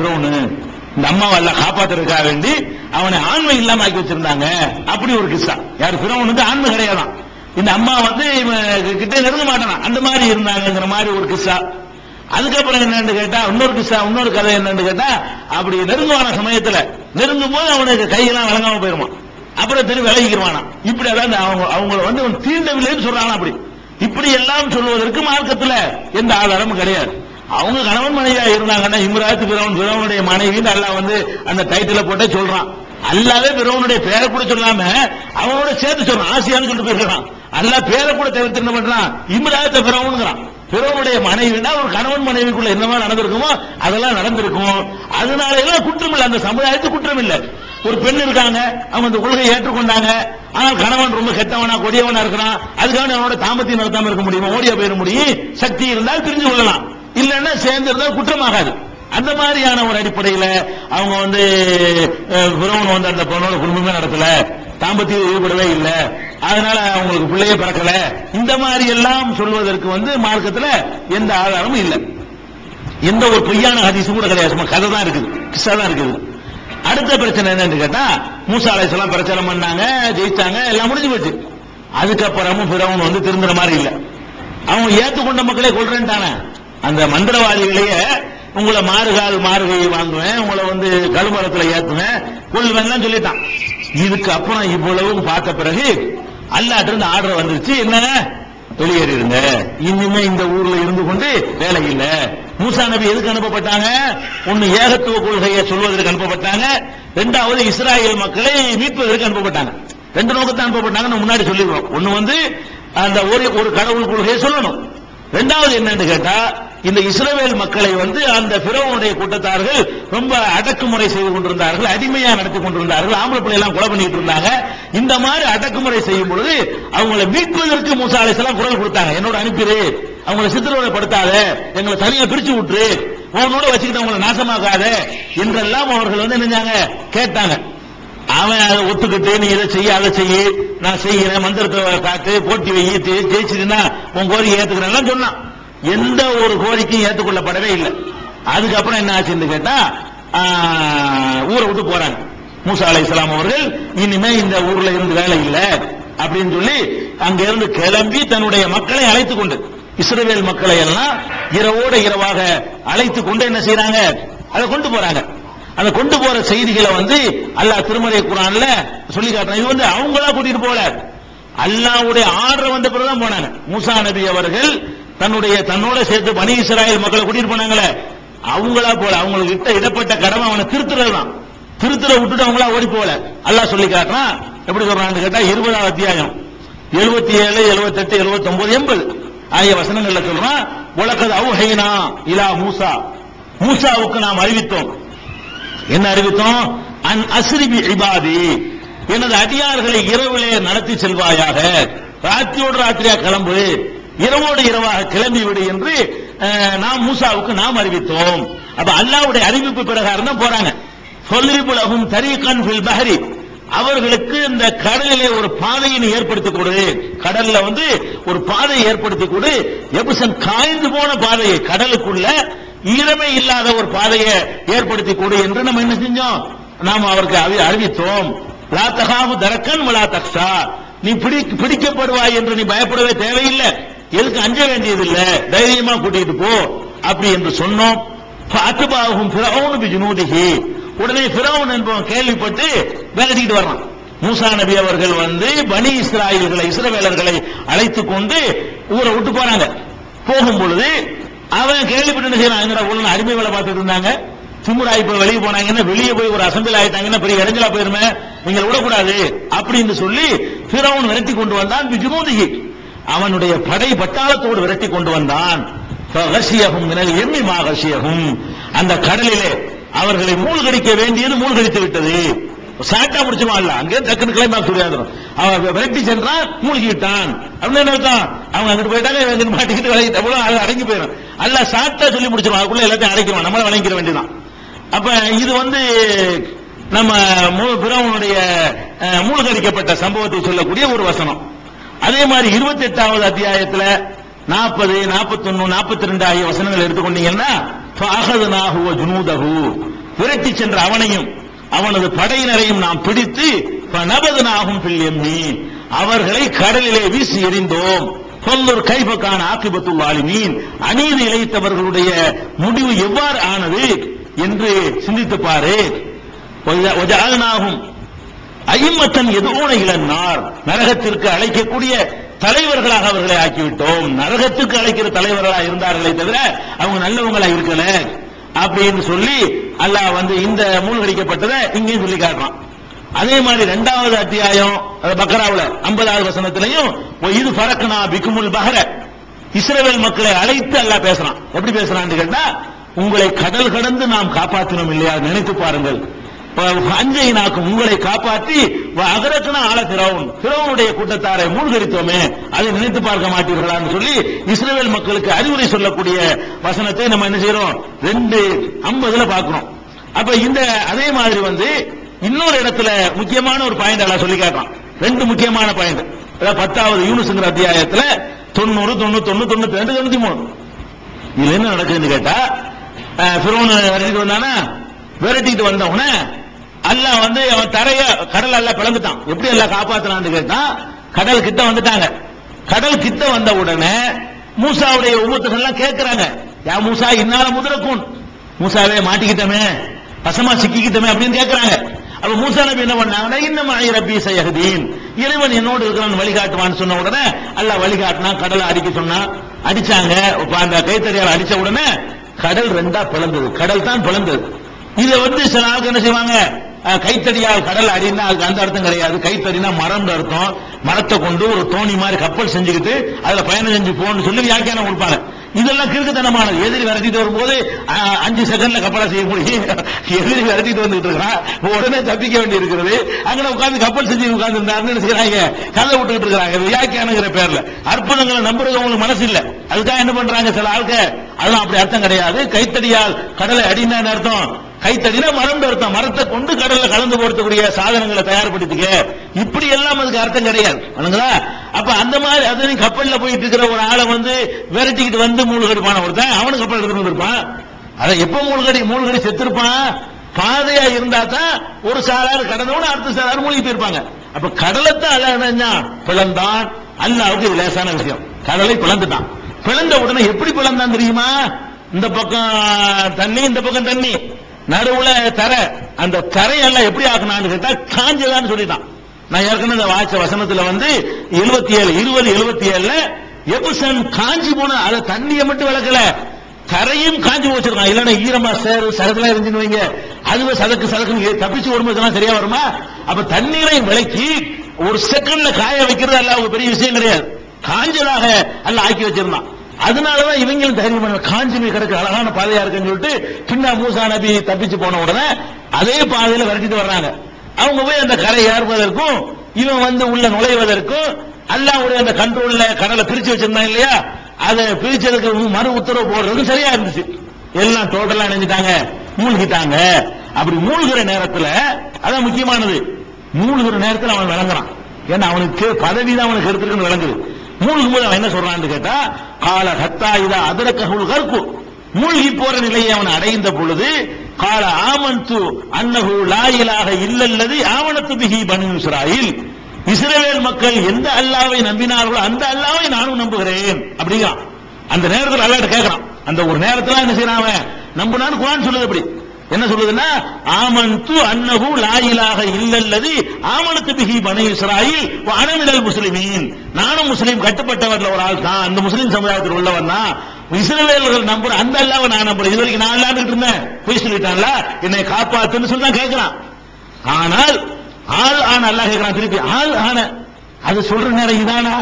ஃபிரௌனு இந்த அம்மாவை எல்லாம் காப்பாத்துறதுக்காக வேண்டி அவனை ஆண்மை இல்லாம ஆக்கி வச்சிருந்தாங்க. அப்படி ஒரு கிஸ்ஸா யார் ஃபிரௌனுக்கு ஆண்மை கிடையாதான். இந்த அம்மா வந்து இவன் கிட்ட நெருங்க மாட்டான்? அந்த மாதிரி இருந்தாங்கங்கிற மாதிரி ஒரு கிஸ்ஸா அதுக்கப்புறம் என்னன்னு கேட்டா இன்னொரு கிஸ்ஸா இன்னொரு கதை என்னன்னு கேட்டா அப்படி நெருங்குவான சமயத்துல நெருங்கும் போது அவனுக்கு கையெல்லாம் வழங்காம போயிருமா அப்புறம் திரும்பி விலகிக்கிறவானா இப்படி அதான் அவங்க அவங்கள வந்து தீண்டவில்லைன்னு சொல்றாங்க அப்படி. இப்படி எல்லாம் சொல்வதற்கு மார்க்கத்துல எந்த ஆதாரமும் கிடையாது. அவங்க கணவன் மனைவியா இருந்தாங்கன்னா இம்ராத் பிரவன் பிரவுனுடைய மனைவின்னு அல்லாஹ் வந்து அந்த டைட்டில போட்டே சொல்றான். அல்லாவே பிரவனுடைய பேரை கூட சொல்லாம அவனோட சேர்த்து சொல்றான் ஆசியான்னு சொல்லிட்டு போயிருக்கான் அல்லாஹ் பேரை கூட தவிர்த்து என்ன பண்றான்? இம்ராத் பிரவுனுங்கிறான். பிறவனுடைய மனைவினா ஒரு கணவன் மனைவிக்குள்ள என்னவா நடந்திருக்குமோ அதெல்லாம் நடந்திருக்கும். அதனால எல்லாம் குற்றம் இல்லை. அந்த சமுதாயத்துக்கு குற்றம் இல்லை. ஒரு பெண் இருக்காங்க. அவங்க அந்த கொள்கையை ஏற்றுக்கொண்டாங்க. ஆனால் கணவன் ரொம்ப கெட்டவனா கொடியவனா இருக்கிறான். அதுக்காக அவனோட தாமத்தையும் நடத்தாம இருக்க முடியுமா? ஓடியா போயிட முடியும். சக்தி இருந்தால் தெரிஞ்சு கொள்ளலாம். இல்லைன்னா சேர்ந்திருந்தா குற்றமாகாது. அந்த மாதிரியான ஒரு அடிப்படையில் அவங்க வந்து அஹ், வந்து அந்த பொண்ணோட குடும்பமே நடத்தல. தாம்பத்தியம் ஈடுபடவே இல்லை. அதனால அவங்களுக்கு பிள்ளையே பிறக்கல. இந்த மாதிரி எல்லாம் சொல்வதற்கு வந்து மார்க்கத்தில் எந்த ஆதாரமும் இல்லை. எந்த ஒரு பொய்யான ஹதீஸும் கூட கிடையாது. சும்மா கதை தான் இருக்குது. கிஸ்ஸா தான் இருக்குது. அடுத்த பிரச்சனை என்னன்னு கேட்டா மூசா அலைஹிஸ்ஸலாம் பிரச்சாரம் பண்ணாங்க ஜெயிச்சாங்க எல்லாம் முடிஞ்சு போச்சு. அதுக்கப்புறமும் பிறவன் வந்து திருந்துற மாதிரி இல்லை. அவங்க ஏத்துக்கொண்ட மக்களே கொள்றேன்ட்டானே. அந்த மந்திரவாதிகளையே உங்களை மாறுகால் மாறுகை வாங்குவேன் உங்களை வந்து கழுமரத்துல ஏத்துவேன் கொள்வேன் சொல்லிட்டான் இதுக்கு அப்புறம் இவ்வளவு பார்த்த பிறகு அல்லாட்டு இருந்து ஆர்டர் வந்துருச்சு. என்ன வெளியேறிடுங்க இனிமே இந்த ஊர்ல இருந்து கொண்டு வேலை இல்ல. மூசா நபி எதுக்கு அனுப்பப்பட்டாங்க? ஒன்னு ஏகத்துவ கொள்கையை சொல்வதற்கு அனுப்பப்பட்டாங்க. ரெண்டாவது இஸ்ராயல் மக்களை மீட்பதற்கு அனுப்பப்பட்டாங்க. ரெண்டு நோக்கத்தை அனுப்பப்பட்டாங்க முன்னாடி சொல்லிடுவோம் ஒன்னு வந்து அந்த ஒரு ஒரு கடவுள் கொள்கையை சொல்லணும். ரெண்டாவது என்னன்னு கேட்டா இந்த இஸ்ரவேல் மக்களை வந்து அந்த பிறவனுடைய கூட்டத்தார்கள் ரொம்ப அடக்குமுறை செய்து கொண்டிருந்தார்கள் அடிமையா நடத்தி கொண்டிருந்தார்கள் ஆம்பளை பிள்ளையெல்லாம் கொலை பண்ணிட்டு இருந்தாங்க. இந்த மாதிரி அடக்குமுறை செய்யும் பொழுது அவங்களை மீட்பதற்கு மூசா அலைஹிஸ்ஸலாம் குரல் கொடுத்தாங்க. என்னோட அனுப்பிடு அவங்களை சித்திரவதைப்படுத்தாத எங்களை தனியா பிரிச்சு விட்டுரு உன்னோட வச்சுக்கிட்டு அவங்களை நாசமாக்காத என்றெல்லாம் அவர்கள் வந்து நினைஞ்சாங்க கேட்டாங்க. அவன் அதை ஒத்துக்கிட்டு நீ இதை செய்ய அதை செய்ய நான் செய்கிறேன் மந்திரத்தை காட்டு போட்டி வை ஜெயிச்சிருந்தா உன் கோரிக்கை ஏத்துக்கிறேன் சொன்னான். எந்த ஒரு கோரிக்கையும் ஏற்றுக்கொள்ளப்படவே இல்லை. அதுக்கப்புறம் என்ன ஆச்சுன்னு கேட்டா ஊரை விட்டு போறாங்க. மூசா அலை அவர்கள் இனிமே இந்த ஊர்ல இருந்து வேலை இல்லை அப்படின்னு சொல்லி அங்க இருந்து கிளம்பி தன்னுடைய மக்களை அழைத்துக் கொண்டு இஸ்ரேல் மக்களை எல்லாம் இரவோட இரவாக அழைத்து கொண்டு என்ன செய்யறாங்க அதை கொண்டு போறாங்க. அந்த கொண்டு போற செய்திகளை வந்து அல்லாஹ் திருமறை குரான்ல சொல்லி காட்டுறாங்க இது வந்து அவங்களா கூட்டிட்டு போல அல்லாவுடைய ஆர்டர் வந்த பிறகுதான் போனாங்க. மூசா நபி அவர்கள் தன்னுடைய தன்னோட சேர்த்து பனி இஸ்ராயல் மக்களை கூட்டிட்டு போனாங்களே அவங்களா போல அவங்களுக்கு கிட்ட இடப்பட்ட கடமை அவனை திருத்துறது தான் திருத்துற விட்டுட்டு அவங்களா ஓடி போல அல்லாஹ் சொல்லி காட்டுறான் எப்படி சொல்றான்னு கேட்டா இருபதாம் அத்தியாயம். எழுபத்தி ஏழு எழுபத்தெட்டு எழுபத்தி ஒன்பது எண்பது. ஆகிய வசனங்கள்ல சொல்றான் உலகது அவுஹைனா இலா மூசா. மூசாவுக்கு நாம் அறிவித்தோம். என்ன அறிவித்தோம்? அன் அஸ்ரிபி இபாதி. எனது அடியார்களை இரவிலே நடத்தி செல்வாயாக. ராத்திரியோடு ராத்திரியா கிளம்பு. இரவோடு இரவாக கிளம்பி விடு என்று நாம் மூசாவுக்கு நாம் அறிவித்தோம். அப்ப அல்லாவுடைய அறிவிப்பு பிரகாரம் தான் போறாங்க. சொல்லிபுலகும் தரீகன் ஃபில் பஹரி. அவர்களுக்கு இந்த கடலிலே ஒரு பாதையினை ஏற்படுத்திக் ஏற்படுத்தி கொடு. கடல்ல வந்து ஒரு பாதையை ஏற்படுத்தி கொடு. எபுசன் காய்ந்து போன பாதையை கடலுக்குள்ள ஈரமே இல்லாத ஒரு பாதையை ஏற்படுத்தி கொடு என்று நம்ம என்ன செஞ்சோம்? நாம் அவருக்கு அறிவித்தோம். லாத்தகாவு தரக்கன் மலா தக்ஷா. நீ பிடி பிடிக்கப்படுவாய் என்று நீ பயப்படவே தேவையில்லை. எதுக்கு அஞ்ச வேண்டியதில்லை? தைரியமா கூட்டிட்டு போ. அப்படி என்று சொன்னோம். அத்துபாகும் பிறவுனு பிஜுனூதிகி உடனே பிறவுன் என்பவன் கேள்விப்பட்டு விரட்டிட்டு வர்றான். மூசா நபி அவர்கள் வந்து பனி இஸ்ராயல்களை இஸ்ரவேலர்களை அழைத்து கொண்டு ஊரை விட்டு போறாங்க. போகும் பொழுது அவன் கேள்விப்பட்டு செய்யறாங்க செய்யறான்? உள்ள அடிமை வேலை பார்த்துட்டு இருந்தாங்க? திமுறா இப்ப வெளியே போனாங்கன்னா வெளியே போய் ஒரு அசம்பிள் ஆயிட்டாங்கன்னா பெரிய இடைஞ்சலா போயிருமே. நீங்க விடக்கூடாது. அப்படின்னு சொல்லி பிறவன் விரட்டி கொண்டு வந்தான் பிஜுனூதிகி அவனுடைய படை பட்டாளத்தோடு விரட்டி கொண்டு வந்தான். எம்மி மாகஷியஹும் அந்த கடலிலே அவர்களை மூழ்கடிக்க வேண்டியது மூழ்கடித்து விட்டது. சாட்டா முடிச்சுமா? இல்ல அங்கே டக்குனு கிளைமாக்ஸ் முடியாது அவன் விரட்டி சென்றான் மூழ்கி விட்டான் அப்படின்னு என்ன அர்த்தம்? அவங்க அங்கிட்டு போயிட்டாங்க மாட்டிக்கிட்டு விலகிட்டு அவ்வளவு அது அடங்கி போயிடும். அல்ல சாட்டா சொல்லி முடிச்சிருவான் அதுக்குள்ள எல்லாத்தையும் அடைக்கிறோம் நம்மள வணங்கிற வேண்டியதான் அப்ப இது வந்து நம்ம மூ- பிறவனுடைய மூழ்கடிக்கப்பட்ட சம்பவத்தை சொல்லக்கூடிய ஒரு வசனம். அதே மாதிரி இருபத்தி எட்டாவது அத்தியாயத்தில் நாற்பது நாற்பத்தி ஒன்னு நாற்பத்தி ரெண்டு ஆகிய வசனங்கள் எடுத்துக்கொண்டீங்கன்னா ஜுனூதகு சென்ற அவனையும் அவனது படையினரையும் நாம் பிடித்து நபதனாகும் பிள்ளி அவர்களை கடலிலே வீசி எறிந்தோம். சொல்லூர் கைபக்கான ஆக்கிபத்துள் ஆளுமீன் அநீதி இழைத்தவர்களுடைய முடிவு எவ்வாறு ஆனது? என்று சிந்தித்து பாரு. ஒஜாகனாகும் ஐம்மத்தன் எதுவும் இளநார் நரகத்திற்கு அழைக்கக்கூடிய தலைவர்களாக அவர்களை ஆக்கிவிட்டோம். நரகத்துக்கு அழைக்கிற தலைவர்களாக இருந்தார்களே தவிர அவங்க நல்லவங்களா இருக்கல. அப்படின்னு சொல்லி அல்லாஹ் வந்து இந்த மூழ்கடிக்கப்பட்டதை இங்கேயும் சொல்லி காட்டுறான். அதே மாதிரி இரண்டாவது அத்தியாயம் பக்கராவில் ஐம்பதாவது வசனத்திலையும் இது பறக்கனா பிக்குமுல் பஹர. இஸ்ரேல் மக்களை அழைத்து அல்லாஹ் பேசுறான். எப்படி பேசுறான்னு கேட்டா உங்களை கடல் கடந்து நாம் காப்பாற்றினோம் இல்லையா? நினைத்து பாருங்கள். அஞ்சைனாக்கும் உங்களை காப்பாற்றி அகரக்கன ஆள திரவன் திரவனுடைய கூட்டத்தாரை மூழ்கடித்தோமே அதை நினைத்து பார்க்க மாட்டீர்களான்னு சொல்லி இஸ்ரேல் மக்களுக்கு அறிவுரை சொல்லக்கூடிய வசனத்தை நம்ம என்ன செய்யறோம்? ரெண்டு ஐம்பதுல பாக்குறோம் அப்ப இந்த அதே மாதிரி வந்து இன்னொரு இடத்துல முக்கியமான ஒரு பாயிண்ட் எல்லாம் சொல்லி காட்டுறான். ரெண்டு முக்கியமான பாயிண்ட் பத்தாவது யூனிஸ்ங்கிற அத்தியாயத்துல தொண்ணூறு தொண்ணூத்தி ஒண்ணு தொண்ணூத்தி ரெண்டு தொண்ணூத்தி மூணு இதுல என்ன நடக்குதுன்னு கேட்டா பிரோன் விரட்டிட்டு வந்தானா? விரட்டிட்டு வந்தவன அல்லாஹ் வந்து அவன் தரைய கடல் எல்லாம் பிளந்துட்டான். எப்படி எல்லாம் காப்பாத்தினான்னு கேட்டா கடல் கிட்ட வந்துட்டாங்க. கடல் கிட்ட வந்த உடனே மூசாவுடைய உமத்துகள்லாம் எல்லாம் கேட்கிறாங்க யா மூசா இன்னால முதலக்கும் மூசாவே மாட்டிக்கிட்டமே பசமா சிக்கிக்கிட்டமே அப்படின்னு கேட்கிறாங்க அப்ப மூசா நபி என்ன பண்ணாங்கன்னா இன்னும் ரபி ரப்பி இறைவன் என்னோடு இருக்கிறான் வழிகாட்டுவான்னு சொன்ன உடனே அல்ல வழிகாட்டினா கடலை அடிக்க சொன்னா அடிச்சாங்க. அந்த கைத்தறியால் அடிச்ச உடனே கடல் ரெண்டா பிளந்தது. கடல் தான் பிளந்தது. இதை வந்து சில ஆளுக்கு என்ன செய்வாங்க? கைத்தடியால் கடல் அடினா அதுக்கு அந்த அர்த்தம் கிடையாது. கைத்தடினா மரம் அர்த்தம். மரத்தை கொண்டு ஒரு தோணி மாதிரி கப்பல் செஞ்சுக்கிட்டு அதுல பயணம் செஞ்சு போன்னு சொல்லி வியாக்கியானம் கொடுப்பாங்க. இதெல்லாம் கிறுக்குத்தனமானது. எதிரி விரட்டிட்டு வரும்போது அஞ்சு செகண்ட்ல கப்பலை செய்ய முடியும் எதிரி விரட்டிட்டு வந்துட்டு இருக்கிறான் உடனே தப்பிக்க வேண்டி இருக்கிறது அங்கே உட்காந்து கப்பல் செஞ்சு உட்கார்ந்து இருந்தாருன்னு செய்யறாங்க கதை விட்டுக்கிட்டு இருக்கிறாங்க. வியாக்கியானுங்கிற பேர்ல. அற்புதங்களை நம்புறது உங்களுக்கு மனசு இல்ல. அதுக்காக என்ன பண்றாங்க சில ஆளுக்க அதெல்லாம் அப்படி அர்த்தம் கிடையாது. கைத்தடியால் கடலை அடினா அர்த்தம்? கைத்தடினா மரம் அர்த்தம். மரத்தை கொண்டு கடல்ல கலந்து போடுத்தக்கூடிய சாதனங்களை தயார்படுத்திக்க. இப்படி எல்லாம் அதுக்கு அர்த்தம் கிடையாது. வணங்குதா அப்ப அந்த மாதிரி அது கப்பல்ல போயிட்டு இருக்கிற ஒரு ஆளை வந்து விரட்டிக்கிட்டு வந்து மூழ்கடிப்பான ஒருத்தன் அவனு கப்பல் எடுத்துட்டு இருப்பான். அதை எப்ப மூழ்கடி மூழ்கடி செத்துருப்பான்? பாதையா இருந்தா தான் ஒரு சாரார் கடந்தவன அடுத்த சாரார் மூழ்கி போயிருப்பாங்க. அப்ப கடலைத்தான் அல்ல பிளந்தான். அல்லாவுக்கு இது லேசான விஷயம். கடலை பிளந்துட்டான். பிளந்த உடனே எப்படி பிளந்தான் தெரியுமா? இந்த பக்கம் தண்ணி இந்த பக்கம் தண்ணி. நடுவுல தரை அந்த தரையெல்லாம் எப்படி ஆக்கணும்னு கேட்டா காஞ்சதான்னு சொல்லிட்டான். நான் ஏற்கனவே இந்த வாய்ச்ச வசனத்துல வந்து எழுபத்தி ஏழு இருபது எழுபத்தி ஏழுல எபுசன் காஞ்சி போன அதை தண்ணியை மட்டும் விளக்கல. தரையும் காஞ்சி வச்சிருக்கான் இல்லன்னா ஈரமா சேரு சரக்குலாம் இருந்துன்னு வைங்க. அதுவே சதக்கு சதக்கு தப்பிச்சு வரும்போது சரியா வருமா? அப்ப தண்ணீரையும் விளக்கி ஒரு செகண்ட்ல காய வைக்கிறது அல்ல அவங்க பெரிய விஷயம் கிடையாது. காஞ்சதாக அல்ல ஆக்கி வச்சிருந்தான். அதனாலதான் இவங்களும் தைரியம் பண்ண காஞ்சி கிடக்கு அழகான பாதையா இருக்குன்னு சொல்லிட்டு பின்னா மூசா நபி தப்பிச்சு போன உடனே அதே பாதையில விரட்டிட்டு வர்றாங்க. அவங்க போய் அந்த கரை ஏறுவதற்கும் இவன் வந்து உள்ள நுழைவதற்கும் அல்லாவுடைய அந்த கண்ட்ரோல்ல கடலை பிரிச்சு வச்சிருந்தாங்க இல்லையா? அதை பிரிச்சதுக்கு மறு உத்தரவு போடுறதுக்கும் சரியா இருந்துச்சு. எல்லாம் டோட்டலா நினைஞ்சிட்டாங்க. மூழ்கிட்டாங்க. அப்படி மூழ்கிற நேரத்துல அதான் முக்கியமானது மூழ்கிற நேரத்தில் அவன் விளங்குறான். ஏன்னா அவனுக்கு பதவி தான் அவனுக்கு எடுத்துருக்குன்னு விளங்குது. மூழ்கும் போது அவன் என்ன சொல்றான்னு கேட்டா கால ஹத்தா இதா ககுள் கற்கு. மூழ்கி போற நிலையை அவன் அடைந்த பொழுது கால ஆமந்து அன்னகு லாயிலாக இல்லல்லது ஆவணத்து பிகி பனு இஸ்ராயில். இஸ்ரேல் மக்கள் எந்த அல்லாவை நம்பினார்களோ அந்த அல்லாவை நானும் நம்புகிறேன் அப்படிங்கிறான். அந்த நேரத்தில் அல்லாட்ட கேட்கறான் அந்த ஒரு நேரத்தில் என்ன செய்யறான் அவன்? குரான் சொல்லுது அப்படி. என்ன சொல்லுதுன்னா ஆமந்து அன்னகு லாயிலாக இல்லல்லது ஆமனத்து பிகி பனு இஸ்ராயில் வ முஸ்லிமீன். நானும் முஸ்லீம் கட்டுப்பட்டவர்ல ஒரு ஆள் தான். அந்த முஸ்லீம் சமுதாயத்தில் உள்ளவன் தான். இஸ்ரேலர்கள் நம்புற அந்த அல்லாவை நான் நம்புறேன். இது வரைக்கும் நான் அல்லாண்டுட்டு இருந்தேன். போய் சொல்லிட்டான்ல? என்னை காப்பாத்துன்னு சொல்லி தான் கேட்கிறான் ஆனால் ஆள் ஆன அல்லா கேட்கிறான் திருப்பி ஆள் ஆன. அது சொல்ற நேரம் இதானா?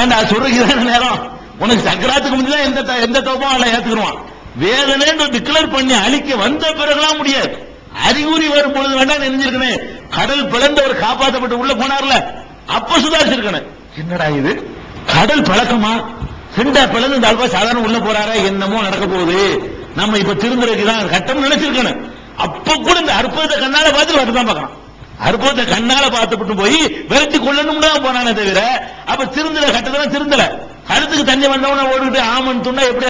ஏன்டா சொல்ற இதான நேரம்? உனக்கு சக்கராத்துக்கு முன்னாடி எந்த எந்த தோப்பம் அல்ல ஏத்துக்குருவான் வேதனைன்னு டிக்ளேர் பண்ணி அழிக்க வந்த பிறகுலாம் முடியாது. அறிகுறி வரும் பொழுது வேண்டாம் நினைஞ்சிருக்கணும் கடல் பிளந்தவர் காப்பாற்றப்பட்டு உள்ள போனார்ல. அப்ப சுதாரிச்சிருக்கணும் என்னடா இது? கடல் பழக்கமா? ரெண்டா பிளந்து இந்த ஆள்பா சாதாரண உள்ள போறாரா? என்னமோ நடக்க போகுது. நம்ம இப்ப திருந்துறதுக்கு தான் கட்டம் நினைச்சிருக்கணும் அப்ப கூட இந்த அற்புதத்தை கண்ணால பார்த்து வரதான் பார்க்கலாம். அற்புதத்தை கண்ணால பார்த்துட்டு போய் விரட்டி கொள்ளணும் தான் போனானே தவிர அப்ப திருந்தல கட்டத்துல திருந்தல. கருத்துக்கு தண்ணி வந்தவன ஓடிட்டு ஆமன் துண்டா எப்படி